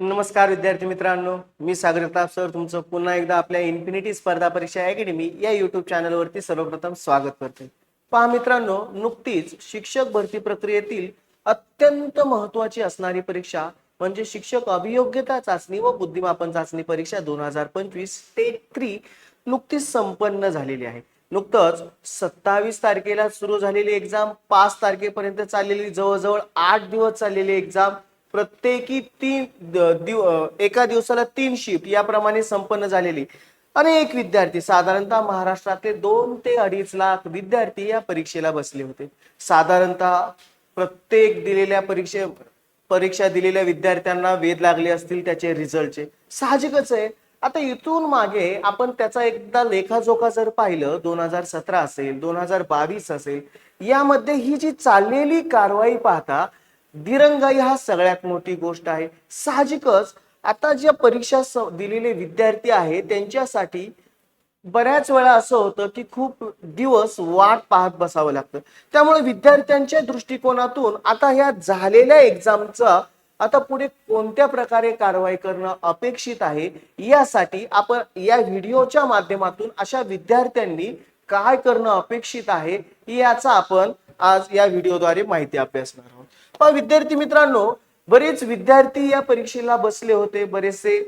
नमस्कार विद्यार्थी मित्रांनो. मी सागरताप सर. तुमचं पुन्हा एकदा आपल्या इन्फिनिटी स्पर्धा परीक्षा अकॅडमी या युट्यूब चॅनलवरती सर्वप्रथम स्वागत करते पहा मित्रांनो नुकतीच शिक्षक भरती प्रक्रियेतील अत्यंत महत्वाची असणारी परीक्षा म्हणजे शिक्षक अभियोग्यता चाचणी व बुद्धिमापन चाचणी परीक्षा दोन हजार पंचवीस स्टेट थ्री नुकतीच संपन्न झालेली आहे. नुकतंच सत्तावीस तारखेला सुरू झालेली एक्झाम पाच तारखेपर्यंत चाललेली जवळजवळ आठ दिवस चाललेली एक्झाम प्रत्येकी तीन दिव एका दिवसाला तीन शिफ्ट याप्रमाणे संपन्न झालेली. अनेक विद्यार्थी साधारणतः महाराष्ट्रातले दोन ते अडीच लाख विद्यार्थी या परीक्षेला बसले होते. साधारणतः प्रत्येक दिलेल्या परीक्षे परीक्षा दिलेल्या विद्यार्थ्यांना वेध लागले असतील त्याचे रिझल्टचे. साहजिकच आहे. आता इथून मागे आपण त्याचा एकदा लेखाजोखा जर पाहिलं दोन हजार सतरा असेल दोन हजार बावीस असेल यामध्ये ही जी चाललेली कारवाई पाहता दिरंगाई हा सगळ्यात मोठी गोष्ट आहे. साहजिकच आता ज्या परीक्षा दिलेले विद्यार्थी आहे त्यांच्यासाठी बऱ्याच वेळा असं होतं की खूप दिवस वाट पाहत बसावं लागतं. त्यामुळे विद्यार्थ्यांच्या दृष्टिकोनातून आता ह्या झालेल्या एक्झामचा आता पुढे कोणत्या प्रकारे कारवाई करणं अपेक्षित आहे यासाठी आपण या व्हिडिओच्या माध्यमातून अशा विद्यार्थ्यांनी काय करणं अपेक्षित आहे याचा आपण आज या व्हिडिओद्वारे माहिती अभ्यासणार आहोत. पण विद्यार्थी मित्रांनो बरेच विद्यार्थी या परीक्षेला बसले होते. बरेचसे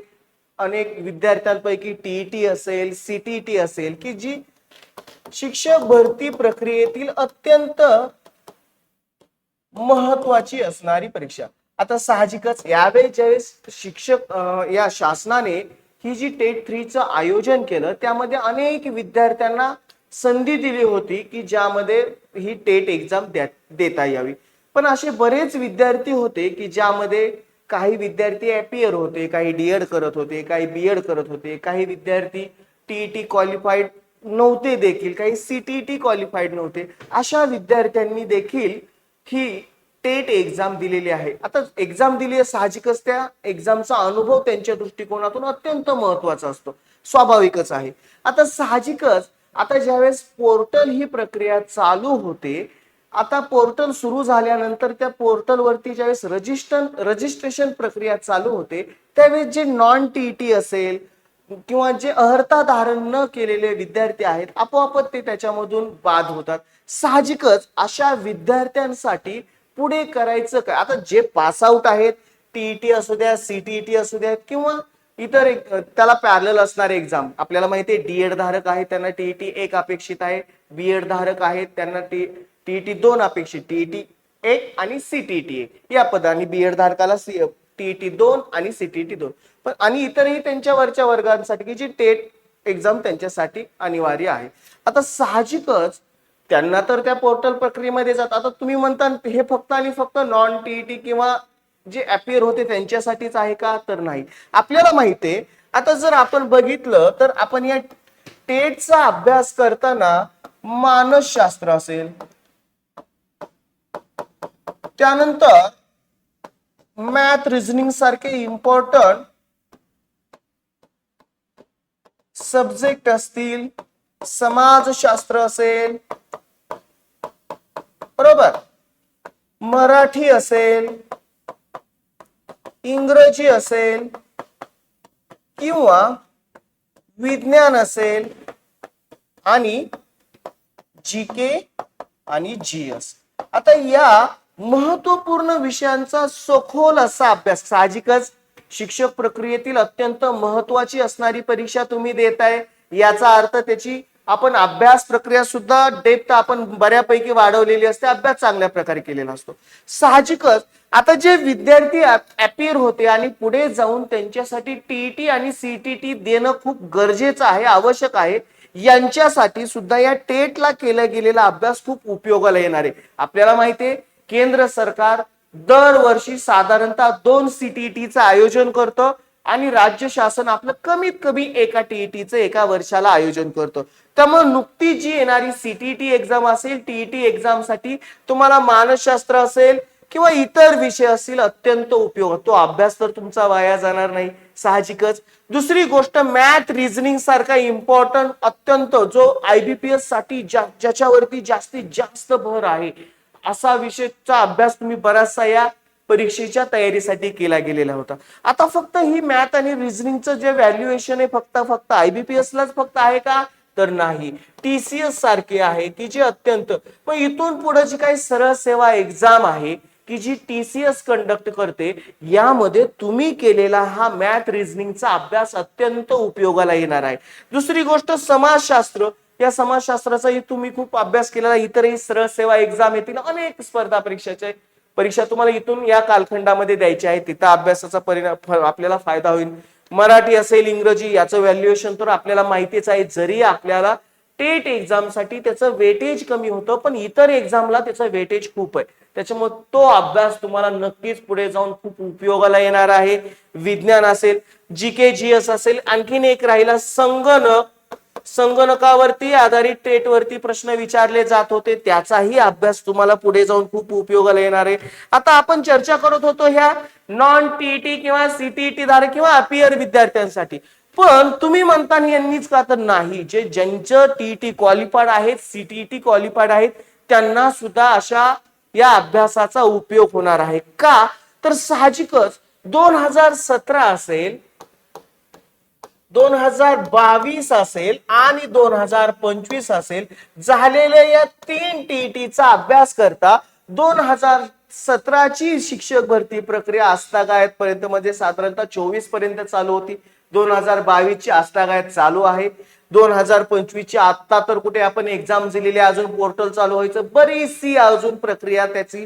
अनेक विद्यार्थ्यांपैकी टीईटी असेल सीटीटी असेल की जी शिक्षक भरती प्रक्रियेतील अत्यंत महत्वाची असणारी परीक्षा. आता साहजिकच यावेळी ज्यावेळेस शिक्षक या शासनाने ही जी टेट थ्रीचं आयोजन केलं त्यामध्ये अनेक विद्यार्थ्यांना संधी दिली होती की ज्यामध्ये ही टेट एक्झाम देता यावी. पण असे बरेच विद्यार्थी होते की ज्यामध्ये काही विद्यार्थी अपियर होते काही डीएड करत होते काही बीएड करत होते काही विद्यार्थी टीईटी क्वालिफाईड नव्हते देखील काही सीटीटी क्वालिफाईड नव्हते. अशा विद्यार्थ्यांनी देखील ही टेट एक्झाम दिलेली आहे. आता एक्झाम दिली आहे साहजिकच त्या एक्झामचा अनुभव त्यांच्या दृष्टिकोनातून अत्यंत महत्त्वाचा असतो. स्वाभाविकच आहे. आता साहजिकच आता ज्यावेळेस पोर्टल ही प्रक्रिया चालू होते आता पोर्टल सुरू झाल्यानंतर त्या पोर्टलवरती ज्यावेळेस रजिस्टर रजिस्ट्रेशन प्रक्रिया चालू होते त्यावेळेस जे नॉन टीईटी असेल किंवा जे अहर्ता धारण न केलेले विद्यार्थी आहेत आपोआपच ते त्याच्यामधून बाद होतात. साहजिकच अशा विद्यार्थ्यांसाठी पुढे करायचं काय? आता जे पास आउट आहेत टीईटी असू द्या सीटीईटी असू द्या किंवा इतर एक त्याला पॅरल असणारे एक्झाम आपल्याला माहिती आहे डीएड धारक आहे त्यांना टीईटी एक अपेक्षित आहे बीएड धारक आहेत त्यांना टी टीईटी दोन अपेक्षित टीईटी एक आणि सीटीईटी एक. या पदाने बीएड धारकाला टीईटी दोन आणि सीटीईटी दोन. पण आणि इतरही त्यांच्या वरच्या वर्गांसाठी की जी टेट एक्झाम त्यांच्यासाठी अनिवार्य आहे. आता साहजिकच त्यांना तर त्या पोर्टल प्रक्रियेमध्ये जात आता तुम्ही म्हणता हे फक्त आणि फक्त नॉन टीईटी किंवा जे अपियर होते त्यांच्यासाठीच आहे का? तर नाही. आपल्याला माहितीये आता जर आपण बघितलं तर आपण या टेटचा अभ्यास करताना मानसशास्त्र असेल त्यानंतर मॅथ रिझनिंग सारखे इम्पॉर्टंट सब्जेक्ट असतील समाजशास्त्र असेल बरोबर? मराठी असेल इंग्रजी असेल किंवा विज्ञान असेल आणि जी के आणि जी एस आता या महत्त्वपूर्ण विषयांचा सखोल असा अभ्यास. साहजिकच शिक्षक प्रक्रियेतील अत्यंत महत्वाची असणारी परीक्षा तुम्ही देताय. याचा अर्थ त्याची आपण अभ्यास प्रक्रिया सुद्धा डेप्थ आपण बऱ्यापैकी वाढवलेली असते. अभ्यास चांगल्या प्रकारे केलेला असतो. साहजिकच आता जे विद्यार्थी अपियर होते आणि पुढे जाऊन त्यांच्यासाठी टीईटी आणि सीटीटी देणं खूप गरजेचं आहे आवश्यक आहे. यांच्यासाठी सुद्धा या टेटला केला गेलेला अभ्यास खूप उपयोगाला येणार आहे. आपल्याला माहितीये केंद्र सरकार दरवर्षी साधारणतः दोन सीटीईटीचं आयोजन करतं आणि राज्य शासन आपलं कमीत कमी एका टीईटीचं एका वर्षाला आयोजन करतं. त्यामुळे नुकती जी येणारी सीटीटी एक्झाम असेल टीईटी एक्झामसाठी तुम्हाला मानसशास्त्र असेल किंवा इतर विषय असतील अत्यंत उपयोग तो अभ्यास तर तुमचा वाया जाणार नाही साहजिकच. दुसरी गोष्ट मॅथ रिझनिंग सारखा इम्पॉर्टंट अत्यंत जो आयबीपीएससाठी ज्या- ज्याच्यावरती जास्तीत जास्त भर आहे. असा विषयचा अभ्यास तुम्ही बराचसा या परीक्षेच्या तयारीसाठी केला गेलेला होता. आता फक्त ही मॅथ आणि रिझनिंगचं जे व्हॅल्युएशन आहे फक्त फक्त आयबीपीएस लाच फक्त आहे का? तर नाही. टीसीएस सारखे आहे की जे अत्यंत पण इथून पुढे जी काही सरळ सेवा एक्झाम आहे की जी टीसीएस कंडक्ट करते यामध्ये तुम्ही केलेला हा मॅथ रिझनिंगचा अभ्यास अत्यंत उपयोगाला येणार आहे. दुसरी गोष्ट समाजशास्त्र या समाजशास्त्राचाही तुम्ही खूप अभ्यास केलेला इतरही सरळ सेवा एक्झाम येतील. अनेक स्पर्धा परीक्षाचे परीक्षा तुम्हाला इथून या कालखंडामध्ये द्यायची आहे तिथं अभ्यासाचा परिणाम आपल्याला फायदा होईल. मराठी असेल इंग्रजी याचं व्हॅल्युएशन तर आपल्याला माहितीच आहे. जरी आपल्याला टेट एक्झामसाठी त्याचं वेटेज कमी होतं पण इतर एक्झामला त्याचं वेटेज खूप आहे. त्याच्यामुळे तो अभ्यास तुम्हाला नक्कीच पुढे जाऊन खूप उपयोगाला येणार आहे. विज्ञान असेल जी के जी एस असेल आणखीन एक राहिला संगणक. संगणकावरती आधारित टेटवरती प्रश्न विचारले जात होते. त्याचाही अभ्यास तुम्हाला पुढे जाऊन खूप उपयोगाला येणार आहे. आता आपण चर्चा करत होतो ह्या नॉन टीईटी किंवा सीटीईटी धारक किंवा अपियर विद्यार्थ्यांसाठी. पण तुम्ही म्हणता यांनीच का तर नाही? जे ज्यांचं टीईटी क्वालिफाईड आहेत सीटीईटी क्वालिफाईड आहेत त्यांना सुद्धा अशा या अभ्यासाचा उपयोग होणार आहे. का? तर साहजिकच दोन हजार सतरा असेल दोन हजार बावीस असेल आणि दोन हजार पंचवीस असेल झालेल्या या तीन टीईटीचा अभ्यास करता दोन हजार सतराची शिक्षक भरती प्रक्रिया आस्थागायत पर्यंत म्हणजे साधारणतः चोवीसपर्यंत चालू होती. दोन हजार बावीस ची आस्थागायत चालू आहे. दोन हजार पंचवीसची आत्ता तर कुठे आपण एक्झाम दिलेली अजून पोर्टल चालू व्हायचं. बरीचशी अजून प्रक्रिया त्याची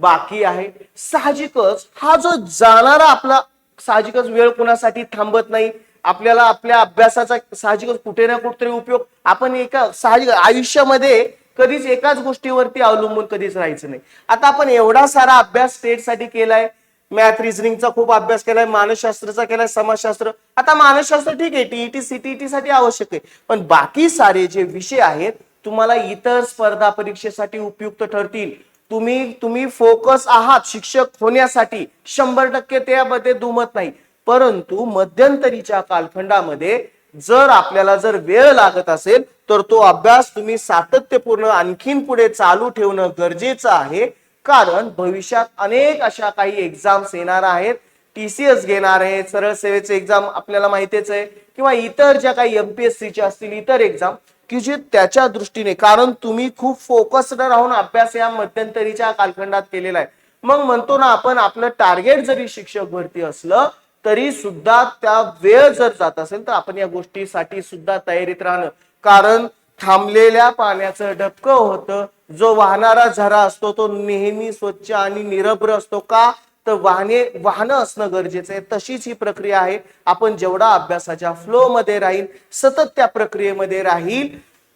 बाकी आहे. साहजिकच हा जो जाणारा आपला साहजिकच वेळ कुणासाठी थांबत नाही आपल्याला आपल्या अभ्यासाचा साहजिकच कुठे ना कुठेतरी उपयोग आपण एका साहजिक आयुष्यामध्ये कधीच एकाच गोष्टीवरती अवलंबून कधीच राहायचं नाही. आता आपण एवढा सारा अभ्यास स्टेटसाठी केलाय. मॅथ रिझनिंगचा खूप अभ्यास केलाय मानसशास्त्राचा केलाय समाजशास्त्र. आता मानसशास्त्र ठीक आहे टीईटी सीटीईटी साठी आवश्यक आहे. पण बाकी सारे जे विषय आहेत तुम्हाला इतर स्पर्धा परीक्षेसाठी उपयुक्त ठरतील. तुम्ही तुम्ही फोकस आहात शिक्षक होण्यासाठी. शंभर टक्के त्यामध्ये दुमत नाही. परंतु मध्यंतरीच्या कालखंडामध्ये जर आपल्याला जर वेळ लागत असेल तर तो अभ्यास तुम्ही सातत्यपूर्ण आणखीन पुढे चालू ठेवणं गरजेचं आहे. कारण भविष्यात अनेक अशा काही एक्झाम्स येणार आहेत. टीसीएस घेणार आहे सरळ सेवेचे एक्झाम आपल्याला माहितीच आहे. किंवा इतर ज्या काही एमपीएससीच्या असतील इतर एक्झाम की जे त्याच्या दृष्टीने कारण तुम्ही खूप फोकस्ड राहून अभ्यास या मध्यंतरीच्या कालखंडात केलेला आहे. मग म्हणतो ना आपण आपलं टार्गेट जरी शिक्षक भरती असलं तरी सुद्धा त्या वेळ जर जात असेल तर आपण या गोष्टीसाठी सुद्धा तयारीत राहणं. कारण थांबलेल्या पाण्याचं डबकं होतं. जो वाहणारा झरा असतो तो नेहमी स्वच्छ आणि निरभ्र असतो का? तर वाहने वाहनं असणं गरजेचं आहे. तशीच ही प्रक्रिया आहे. आपण जेवढा अभ्यासाच्या फ्लो मध्ये राहील सतत त्या प्रक्रियेमध्ये राहील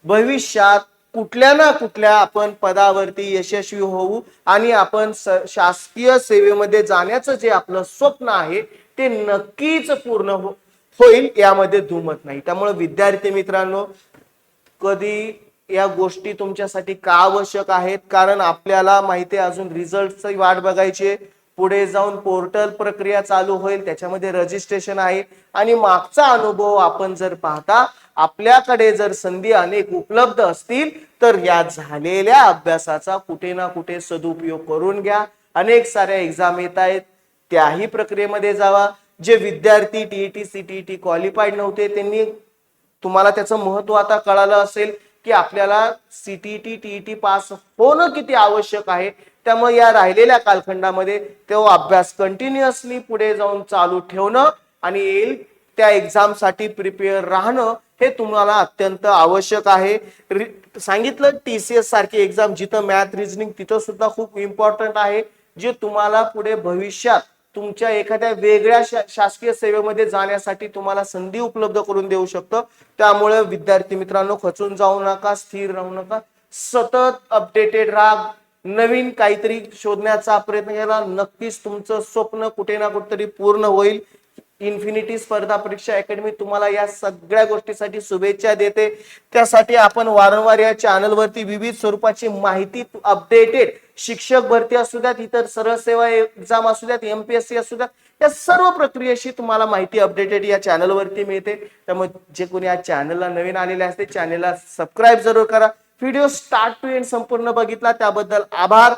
भविष्यात कुठल्या ना कुठल्या आपण पदावरती यशस्वी होऊ आणि आपण शासकीय सेवेमध्ये जाण्याचं जे आपलं स्वप्न आहे ते नक्कीच पूर्ण हो-, होईल यामध्ये दुमत नाही. त्यामुळे विद्यार्थी मित्रांनो कधी या गोष्टी तुमच्यासाठी का आवश्यक आहेत? कारण आपल्याला माहिती आहे अजून रिझल्टची वाट बघायची पुढे जाऊन पोर्टल प्रक्रिया चालू होईल त्याच्यामध्ये रजिस्ट्रेशन आहे. आणि मागचा अनुभव आपण जर पाहता आपल्याकडे जर संधी अनेक उपलब्ध असतील तर या झालेल्या अभ्यासाचा कुठे ना कुठे सदुपयोग करून घ्या. अनेक साऱ्या एक्झाम येत आहेत त्याही प्रक्रियेमध्ये जावा. जे विद्यार्थी टीईटी सीटीईटी क्वालिफाईड नव्हते त्यांनी तुम्हाला त्याचं महत्त्व आता कळालं असेल की आपल्याला सीटीटी टीईटी पास होणं किती आवश्यक आहे. त्यामुळे या राहिलेल्या कालखंडामध्ये तो अभ्यास कंटिन्युअसली पुढे जाऊन चालू ठेवणं आणि येईल त्या एक्झामसाठी प्रिपेअर राहणं हे तुम्हाला अत्यंत आवश्यक आहे. रि- सांगितलं टीसीएस सारखी एक्झाम जिथं मॅथ रिझनिंग तिथं सुद्धा खूप इम्पॉर्टंट आहे. जे तुम्हाला पुढे भविष्यात तुमच्या एखाद्या वेगळ्या शा- शासकीय सेवेमध्ये जाण्यासाठी तुम्हाला संधी उपलब्ध करून देऊ शकतं. त्यामुळे विद्यार्थी मित्रांनो खचून जाऊ नका स्थिर राहू नका. सतत अपडेटेड राहा. नवीन काहीतरी शोधण्याचा प्रयत्न केला नक्कीच तुमचं स्वप्न कुठे ना कुठेतरी पूर्ण होईल. इन्फिनिटी स्पर्धा परीक्षा अकॅडमी तुम्हाला या सगळ्या गोष्टीसाठी शुभेच्छा देते. त्यासाठी आपण वारंवार या चॅनलवरती विविध स्वरूपाची माहिती अपडेटेड शिक्षक भरती असू द्यात इतर सरळ सेवा एक्झाम असू द्यात एमपीएससी असू द्यात या सर्व प्रक्रियेशी तुम्हाला माहिती अपडेटेड या चॅनलवरती मिळते. त्यामुळे जे कोणी या चॅनलला नवीन आलेले असते चॅनलला सबस्क्राईब जरूर करा. व्हिडिओ स्टार्ट टू एंड संपूर्ण बघितला त्याबद्दल आभार.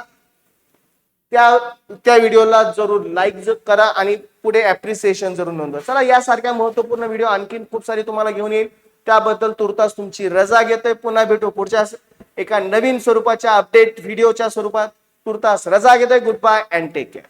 त्या त्या व्हिडिओला जरूर लाईक करा आणि पुढे ऍप्रिसिएशन जरूर नोंदवा. चला यासारख्या महत्त्वपूर्ण व्हिडिओ आणखीन खूप सारी तुम्हाला घेऊन येईल. त्याबद्दल तुर्तास तुमची रजा घेतोय. पुन्हा भेटू पुढच्या एका नवीन स्वरूपाच्या अपडेट व्हिडिओच्या स्वरूपात तुर्तास रजा घेतोय. Good bye and take care